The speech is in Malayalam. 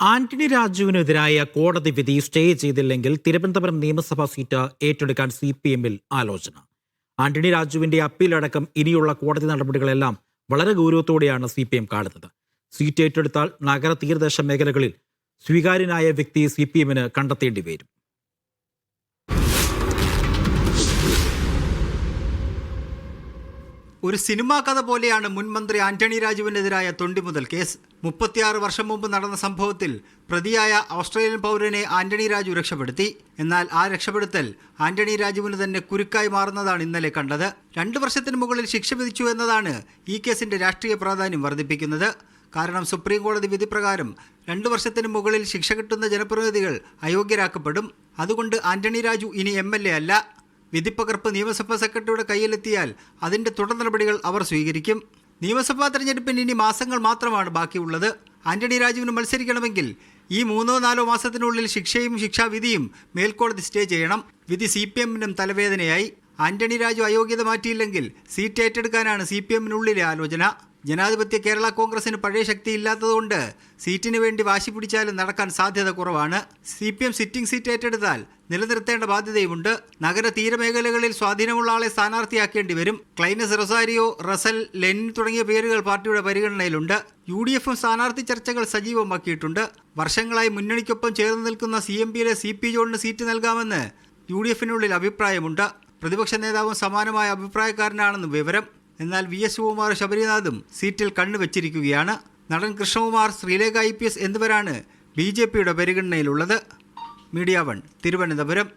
ആന്റണി രാജുവിനെതിരായ കോടതി വിധി സ്റ്റേ ചെയ്തില്ലെങ്കിൽ തിരുവനന്തപുരം നിയമസഭാ സീറ്റ് ഏറ്റെടുക്കാൻ സി പി എമ്മിൽ ആലോചന. ആന്റണി രാജുവിന്റെ അപ്പീലടക്കം ഇനിയുള്ള കോടതി നടപടികളെല്ലാം വളരെ ഗൗരവത്തോടെയാണ് സി പി എം കാണുന്നത്. സീറ്റ് ഏറ്റെടുത്താൽ നഗര തീരദേശ മേഖലകളിൽ സ്വീകാര്യനായ വ്യക്തിയെ സി പി എമ്മിന് കണ്ടെത്തേണ്ടി വരും. ഒരു സിനിമാ കഥ പോലെയാണ് മുൻ മന്ത്രി ആന്റണി രാജുവിനെതിരായ തൊണ്ടിമുതൽ കേസ്. മുപ്പത്തിയാറ് വർഷം മുമ്പ് നടന്ന സംഭവത്തിൽ പ്രതിയായ ഓസ്ട്രേലിയൻ പൗരനെ ആന്റണി രാജു രക്ഷപ്പെടുത്തി. എന്നാൽ ആ രക്ഷപ്പെടുത്തൽ ആന്റണി രാജുവിന് തന്നെ കുരുക്കായി മാറുന്നതാണ് ഇന്നലെ കണ്ടത്. രണ്ടു വർഷത്തിന് മുകളിൽ ശിക്ഷ വിധിച്ചു എന്നതാണ് ഈ കേസിന്റെ രാഷ്ട്രീയ പ്രാധാന്യം വർദ്ധിപ്പിക്കുന്നത്. കാരണം സുപ്രീം കോടതി വിധി പ്രകാരം രണ്ടു വർഷത്തിന് മുകളിൽ ശിക്ഷ കിട്ടുന്ന ജനപ്രതിനിധികൾ അയോഗ്യരാക്കപ്പെടും. അതുകൊണ്ട് ആന്റണി രാജു ഇനി എം അല്ല. വിധിപ്പകർപ്പ് നിയമസഭാ സെക്രട്ടറിയുടെ കയ്യിലെത്തിയാൽ അതിന്റെ തുടർ നടപടികൾ അവർ സ്വീകരിക്കും. നിയമസഭാ തെരഞ്ഞെടുപ്പിന് ഇനി മാസങ്ങൾ മാത്രമാണ് ബാക്കിയുള്ളത്. ആന്റണി രാജുവിന് മത്സരിക്കണമെങ്കിൽ ഈ മൂന്നോ നാലോ മാസത്തിനുള്ളിൽ ശിക്ഷയും ശിക്ഷാവിധിയും മേൽക്കോടതി സ്റ്റേ ചെയ്യണം. വിധി സി പി എമ്മിനും തലവേദനയായി. ആന്റണി രാജു അയോഗ്യത മാറ്റിയില്ലെങ്കിൽ സീറ്റ് ഏറ്റെടുക്കാനാണ് സി പി എമ്മിനുള്ളിലെ ആലോചന. ജനാധിപത്യ കേരള കോൺഗ്രസിന് പഴയ ശക്തി ഇല്ലാത്തതുകൊണ്ട് സീറ്റിന് വേണ്ടി വാശി പിടിച്ചാലും നടക്കാൻ സാധ്യത കുറവാണ്. C P M sitting seat ഏറ്റെടുത്താൽ നിലനിർത്തേണ്ട ബാധ്യതയുമുണ്ട്. നഗര തീരമേഖലകളിൽ സ്വാധീനമുള്ള ആളെ സ്ഥാനാർത്ഥിയാക്കേണ്ടി വരും. ക്ലൈനസ് റൊസാരിയോ റസൽ ലെനിൻ തുടങ്ങിയ പേരുകൾ പാർട്ടിയുടെ പരിഗണനയിലുണ്ട്. യു ഡി എഫും സ്ഥാനാർത്ഥി ചർച്ചകൾ സജീവമാക്കിയിട്ടുണ്ട്. വർഷങ്ങളായി മുന്നണിക്കൊപ്പം ചേർന്ന് നിൽക്കുന്ന സി എം പിയിലെ സി പി ജോണിന് സീറ്റ് നൽകാമെന്ന് യു ഡി എഫിനുള്ളിൽ അഭിപ്രായമുണ്ട്. പ്രതിപക്ഷ നേതാവും സമാനമായ അഭിപ്രായക്കാരനാണെന്ന് വിവരം. എന്നാൽ വി എസ് ശിവകുമാർ ശബരിനാഥും സീറ്റിൽ കണ്ണുവച്ചിരിക്കുകയാണ് നടൻ Krishnakumar Sreelekha I P S എന്നിവരാണ് ബി ജെ പിയുടെ പരിഗണനയിലുള്ളത്. Media one Thiruvananthapuram.